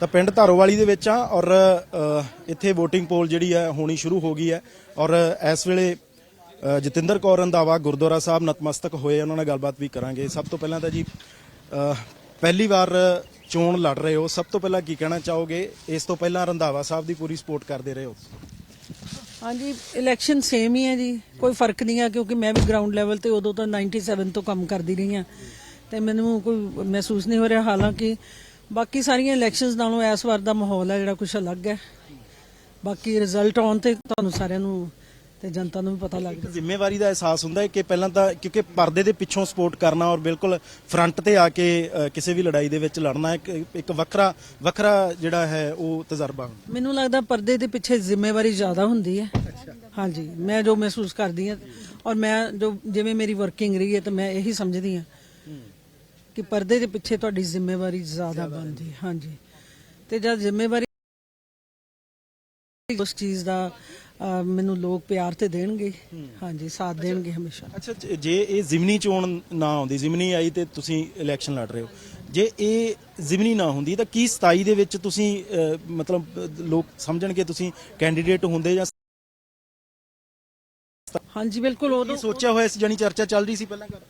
ਤਾਂ ਪਿੰਡ ਧਾਰੋਵਾਲੀ ਦੇ ਵਿੱਚ ਆ ਔਰ ਇੱਥੇ VOTING ਪੋਲ ਜਿਹੜੀ ਹੈ ਹੋਣੀ ਸ਼ੁਰੂ ਹੋ ਗਈ ਹੈ ਔਰ ਇਸ ਵੇਲੇ ਜਤਿੰਦਰ ਕੌਰ ਰੰਧਾਵਾ ਗੁਰਦੁਆਰਾ ਸਾਹਿਬ ਨਤਮਸਤਕ ਹੋਏ ਉਹਨਾਂ ਨਾਲ ਗੱਲਬਾਤ ਵੀ ਕਰਾਂਗੇ। ਸਭ ਤੋਂ ਪਹਿਲਾਂ ਤਾਂ ਜੀ ਪਹਿਲੀ ਵਾਰ ਚੋਣ ਲੜ ਰਹੇ ਹੋ। ਸਭ ਤੋਂ ਪਹਿਲਾਂ ਕੀ ਕਹਿਣਾ ਚਾਹੋਗੇ? ਇਸ ਤੋਂ ਪਹਿਲਾਂ ਰੰਧਾਵਾ ਸਾਹਿਬ ਦੀ ਪੂਰੀ ਸਪੋਰਟ ਕਰਦੇ ਰਹੇ। ਹੋ ਹਾਂਜੀ ਇਲੈਕਸ਼ਨ ਸੇਮ ਹੀ ਹੈ ਜੀ। ਕੋਈ ਫ਼ਰਕ ਨਹੀਂ ਹੈ ਕਿਉਂਕਿ ਮੈਂ ਵੀ ਗਰਾਊਂਡ ਲੈਵਲ ਤੇ ਉਦੋਂ ਤਾਂ 97 ਤੋਂ ਕੰਮ ਕਰਦੀ ਰਹੀ ਹਾਂ। ਤੇ ਮੈਨੂੰ ਕੋਈ ਮਹਿਸੂਸ ਨਹੀਂ ਹੋ ਰਿਹਾ। ਹਾਲਾਂਕਿ ਬਾਕੀ ਸਾਰੀਆਂ ਇਲੈਕਸ਼ਨਸ ਨਾਲੋਂ ਇਸ ਵਾਰ ਦਾ ਮਾਹੌਲ ਹੈ ਜਿਹੜਾ ਕੁਝ ਅਲੱਗ ਹੈ। ਬਾਕੀ ਰਿਜ਼ਲਟ ਆਉਣ ਤੇ ਤੁਹਾਨੂੰ ਸਾਰਿਆਂ ਨੂੰ ਤੇ ਜਨਤਾ ਨੂੰ ਵੀ ਪਤਾ ਲੱਗ ਇੱਕ ਜ਼ਿੰਮੇਵਾਰੀ ਦਾ ਅਹਿਸਾਸ ਹੁੰਦਾ ਹੈ ਕਿ ਪਹਿਲਾਂ ਤਾਂ ਕਿਉਂਕਿ ਪਰਦੇ ਦੇ ਪਿੱਛੋਂ ਸਪੋਰਟ ਕਰਨਾ ਔਰ ਬਿਲਕੁਲ ਫਰੰਟ ਤੇ ਆ ਕੇ ਅ, ਕਿਸੇ ਵੀ ਲੜਾਈ ਦੇ ਵਿੱਚ ਲੜਨਾ ਇੱਕ ਇੱਕ ਵੱਖਰਾ ਵੱਖਰਾ ਜਿਹੜਾ ਹੈ ਉਹ ਤਜਰਬਾ ਹੁੰਦਾ ਮੈਨੂੰ ਲੱਗਦਾ ਪਰਦੇ ਦੇ ਪਿੱਛੇ ਜ਼ਿੰਮੇਵਾਰੀ ਜ਼ਿਆਦਾ ਹੁੰਦੀ ਹੈ। ਹਾਂਜੀ ਮੈਂ ਜੋ ਮਹਿਸੂਸ ਕਰਦੀ ਹਾਂ ਔਰ ਮੈਂ ਜੋ ਜਿਵੇਂ ਮੇਰੀ ਵਰਕਿੰਗ ਰਹੀ ਹੈ ਤਾਂ ਮੈਂ ਇਹੀ ਸਮਝਦੀ ਹਾਂ। ਕਿ ਪਰਦੇ ਦੇ ਪਿੱਛੇ ਤੁਹਾਡੀ ਜ਼ਿੰਮੇਵਾਰੀ ਜ਼ਿਆਦਾ ਬਣਦੀ ਹਾਂਜੀ। ਤੇ ਜਦ ਜ਼ਿੰਮੇਵਾਰੀ ਉਸ ਚੀਜ਼ ਦਾ ਅਹ, ਮੈਨੂੰ ਲੋਕ ਪਿਆਰ ਤੇ ਦੇਣਗੇ। ਹਾਂਜੀ ਸਾਥ ਦੇਣਗੇ ਹਮੇਸ਼ਾ। ਅੱਛਾ ਜ- ਜੇ ਇਹ ਜ਼ਿਮਨੀ ਚੋਣ ਨਾ ਆਉਂਦੀ ਜ਼ਿਮਨੀ ਆਈ ਤੇ ਤੁਸੀਂ ਇਲੈਕਸ਼ਨ ਲੜ ਰਹੇ ਹੋ। ਜੇ ਇਹ ਜ਼ਿਮਨੀ ਨਾ ਹੁੰਦੀ ਤਾਂ ਕੀ 27 ਦੇ ਵਿੱਚ ਤੁਸੀਂ ਮਤਲਬ ਲੋਕ ਸਮਝਣਗੇ ਤੁਸੀਂ ਕੈਂਡੀਡੇਟ ਹੁੰਦੇ ਜਾਂ ਹਾਂਜੀ ਬਿਲਕੁਲ ਉਦੋਂ ਸੋਚਿਆ ਹੋਇਆ ਸੀ ਜਾਨੀ ਚਰਚਾ ਚੱਲ ਰਹੀ ਸੀ ਪਹਿਲਾਂ ਕਰ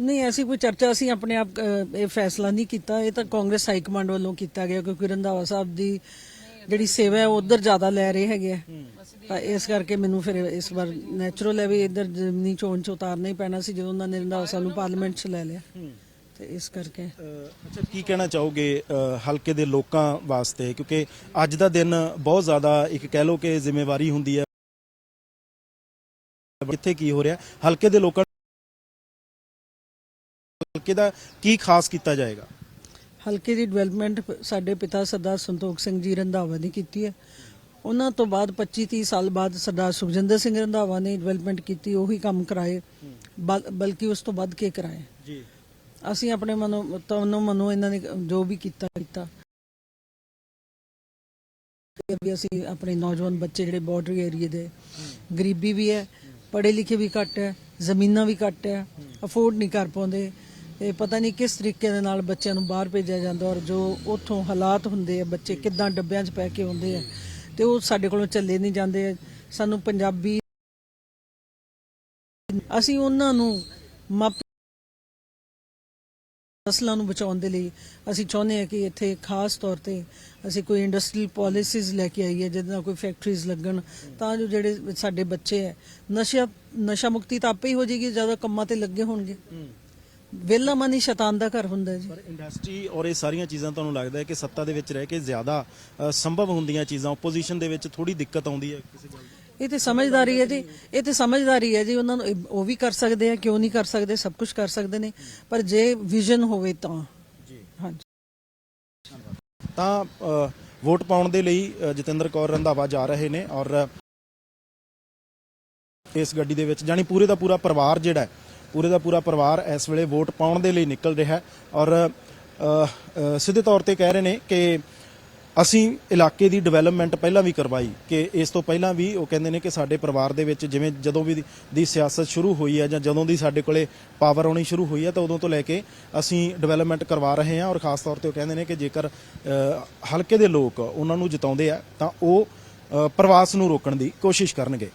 ਨਹੀਂ ਐਸੀ ਕੋਈ ਚਰਚਾ ਅਸੀਂ ਆਪਣੇ ਆਪ ਇਹ ਫੈਸਲਾ ਨਹੀਂ ਕੀਤਾ। ਇਹ ਤਾਂ ਕਾਂਗਰਸ ਹਾਈ ਕਮਾਂਡ ਵੱਲੋਂ ਕੀਤਾ ਗਿਆ ਕਿਉਂਕਿ ਰੰਧਾਵਾ ਸਾਹਿਬ ਦੀ ਜਿਹੜੀ ਸੇਵਾ ਹੈ ਉਹ ਉਧਰ ਜ਼ਿਆਦਾ ਲੈ ਰਹੇ ਹੈਗੇ ਆ। ਤਾਂ ਇਸ ਕਰਕੇ ਮੈਨੂੰ ਫਿਰ ਇਸ ਵਾਰ ਨੈਚੁਰਲ ਹੈ ਵੀ ਇਧਰ ਜਿਮਨੀ ਚੋਣ ਚ ਉਤਾਰਨਾ ਹੀ ਪੈਣਾ ਸੀ ਜਦੋਂ ਉਹਨਾਂ ਨੇ ਰੰਧਾਵਾ ਸਾਹਿਬ ਨੂੰ ਪਾਰਲੀਮੈਂਟ ਚ ਲੈ ਲਿਆ। ਤੇ ਇਸ ਕਰਕੇ। ਅੱਛਾ ਕੀ ਕਹਿਣਾ ਚਾਹੋਗੇ ਹਲਕੇ ਦੇ ਲੋਕਾਂ ਵਾਸਤੇ? ਕਿਉਂਕਿ ਅੱਜ ਦਾ ਦਿਨ ਬਹੁਤ ਜ਼ਿਆਦਾ ਇੱਕ ਕਹਿ ਲਓ ਕਿ ਜ਼ਿੰਮੇਵਾਰੀ ਹੁੰਦੀ ਹੈ। ਕਿੱਥੇ ਕੀ ਹੋ ਰਿਹਾ? ਹਲਕੇ ਦੇ ਲੋਕਾਂ ਹਲਕੇ ਦਾ ਕੀ ਖਾਸ ਕੀਤਾ ਜਾਏਗਾ? ਹਲਕੇ ਦੀ ਡਿਵੈਲਪਮੈਂਟ ਸਾਡੇ ਪਿਤਾ ਸਰਦਾਰ ਸੰਤੋਖ ਸਿੰਘ ਜੀ ਰੰਧਾਵਾ ਨੇ ਕੀਤੀ ਹੈ। ਉਹਨਾਂ ਤੋਂ ਬਾਅਦ 25 30 ਸਾਲ ਬਾਅਦ ਸਰਦਾਰ ਸੁਖਜਿੰਦਰ ਸਿੰਘ ਰੰਧਾਵਾ ਨੇ ਡਿਵੈਲਪਮੈਂਟ ਕੀਤੀ ਉਹੀ ਕੰਮ ਕਰਾਏ। ਬਲ- ਬਲਕਿ ਉਸ ਤੋਂ ਵੱਧ ਕੇ ਕਰਾਏ। ਜੀ। ਅਸੀਂ ਆਪਣੇ ਮਨੋਂ ਤਨੋਂ ਮਨੋਂ ਇਹਨਾਂ ਨੇ ਜੋ ਵੀ ਕੀਤਾ ਕੀਤਾ। ਵੀ ਅਸੀਂ ਆਪਣੇ ਨੌਜਵਾਨ ਬੱਚੇ ਜਿਹੜੇ ਬਾਰਡਰ ਏਰੀਏ ਦੇ ਗਰੀਬੀ ਵੀ ਹੈ ਪੜ੍ਹੇ ਲਿਖੇ ਵੀ ਘੱਟ ਹੈ ਜ਼ਮੀਨਾਂ ਵੀ ਘੱਟ ਹੈ। ਅਫੋਰਡ ਨਹੀਂ ਕਰ ਪਾਉਂਦੇ। ਤੇ ਪਤਾ ਨਹੀਂ ਕਿਸ ਤਰੀਕੇ ਦੇ ਨਾਲ ਬੱਚਿਆਂ ਨੂੰ ਬਾਹਰ ਭੇਜਿਆ ਜਾਂਦਾ ਔਰ ਜੋ ਉੱਥੋਂ ਹਾਲਾਤ ਹੁੰਦੇ ਆ, ਬੱਚੇ ਕਿੱਦਾਂ ਡੱਬਿਆਂ 'ਚ ਪੈ ਕੇ ਆਉਂਦੇ ਆ, ਤੇ ਉਹ ਸਾਡੇ ਕੋਲੋਂ ਚੱਲੇ ਨਹੀਂ ਜਾਂਦੇ। ਸਾਨੂੰ ਪੰਜਾਬੀ ਅਸੀਂ ਉਹਨਾਂ ਨੂੰ ਮਾਪੇ ਨਸਲਾਂ ਨੂੰ ਬਚਾਉਣ ਦੇ ਲਈ ਅਸੀਂ ਚਾਹੁੰਦੇ ਹਾਂ ਕਿ ਇੱਥੇ ਖਾਸ ਤੌਰ ਤੇ ਅਸੀਂ ਕੋਈ ਇੰਡਸਟਰੀਅਲ ਪਾਲਿਸੀਜ਼ ਲੈ ਕੇ ਆਈਏ, ਜਿਹਦੇ ਨਾਲ ਕੋਈ ਫੈਕਟਰੀਜ਼ ਲੱਗਣ, ਤਾਂ ਜੋ ਜਿਹੜੇ ਸਾਡੇ ਬੱਚੇ ਹੈ ਨਸ਼ਾ ਨਸ਼ਾ ਮੁਕਤੀ ਤਾਂ ਆਪੇ ਹੀ ਹੋ ਜਾਏਗੀ ਜਦੋਂ ਕੰਮਾਂ ਤੇ ਲੱਗੇ ਹੋਣਗੇ। ਵਿਹਲਾ ਮਨ ਹੀ ਸ਼ੈਤਾਨ ਦਾ ਘਰ ਹੁੰਦਾ ਜੀ। ਪਰ ਇੰਡਸਟਰੀ ਔਰ ਇਹ ਸਾਰੀਆਂ ਚੀਜ਼ਾਂ ਤੁਹਾਨੂੰ ਲੱਗਦਾ ਹੈ ਕਿ ਸੱਤਾ ਦੇ ਵਿੱਚ ਰਹਿ ਕੇ ਜ਼ਿਆਦਾ ਅ, ਸੰਭਵ ਹੁੰਦੀਆਂ ਚੀਜ਼ਾਂ ਆਪੋਜੀਸ਼ਨ ਦੇ ਵਿੱਚ ਥੋੜੀ ਦਿੱਕਤ ਆਉਂਦੀ ਹੈ ਕਿਸੇ ਗੱਲ ਦੀ? ਇਹ ਤੇ ਸਮਝਦਾਰੀ ਹੈ ਜੀ ਇਹ ਤੇ ਸਮਝਦਾਰੀ ਹੈ ਜੀ ਉਹਨਾਂ ਨੂੰ ਇਹ- ਉਹ ਵੀ ਕਰ ਸਕਦੇ ਆ ਕਿਉਂ ਨਹੀਂ ਕਰ ਸਕਦੇ ਸਭ ਕੁਝ ਕਰ ਸਕਦੇ ਨੇ ਪਰ ਜੇ ਵਿਜ਼ਨ ਹੋਵੇ ਤਾਂ। ਜੀ। ਹਾਂਜੀ। ਤਾਂ ਅ, ਵੋਟ ਪਾਉਣ ਦੇ ਲਈ ਅ, ਜਤਿੰਦਰ ਕੌਰ ਰੰਧਾਵਾ ਜਾ ਰਹੇ ਨੇ ਔਰ ਇਸ ਗੱਡੀ ਦੇ ਵਿੱਚ ਜਾਨੀ ਪੂਰੇ ਦਾ ਪੂਰਾ ਪਰਿਵਾਰ ਜਿਹੜਾ ਹੈ ਪੂਰੇ ਦਾ ਪੂਰਾ ਪਰਿਵਾਰ ਇਸ ਵੇਲੇ ਵੋਟ ਪਾਉਣ ਦੇ ਲਈ ਨਿਕਲ ਰਿਹਾ ਹੈ ਔਰ ਸਿੱਧੇ ਤੌਰ ਤੇ ਕਹਿ ਰਹੇ ਨੇ ਕਿ ਅਸੀਂ ਇਲਾਕੇ ਦੀ ਡਿਵੈਲਪਮੈਂਟ ਪਹਿਲਾਂ ਵੀ ਕਰਵਾਈ ਕਿ ਇਸ ਤੋਂ ਪਹਿਲਾਂ ਵੀ ਉਹ ਕਹਿੰਦੇ ਨੇ ਕਿ ਸਾਡੇ ਪਰਿਵਾਰ ਦੇ ਵਿੱਚ ਜਿਵੇਂ ਜਦੋਂ ਵੀ ਦੀ- ਸਿਆਸਤ ਸ਼ੁਰੂ ਹੋਈ ਹੈ ਜਾਂ ਜਦੋਂ ਦੀ ਸਾਡੇ ਕੋਲੇ ਪਾਵਰ ਆਉਣੀ ਸ਼ੁਰੂ ਹੋਈ ਹੈ ਤਾਂ ਉਦੋਂ ਤੋਂ ਲੈ ਕੇ ਅਸੀਂ ਡਿਵੈਲਪਮੈਂਟ ਕਰਵਾ ਰਹੇ ਹਾਂ ਔਰ ਖਾਸ ਤੌਰ ਤੇ ਉਹ ਕਹਿੰਦੇ ਨੇ ਕਿ ਜੇਕਰ ਹਲਕੇ ਦੇ ਲੋਕ ਉਹਨਾਂ ਨੂੰ ਜਿਤਾਉਂਦੇ ਆ ਤਾਂ ਉਹ ਪ੍ਰਵਾਸ ਨੂੰ ਰੋਕਣ ਦੀ ਕੋਸ਼ਿਸ਼ ਕਰਨਗੇ।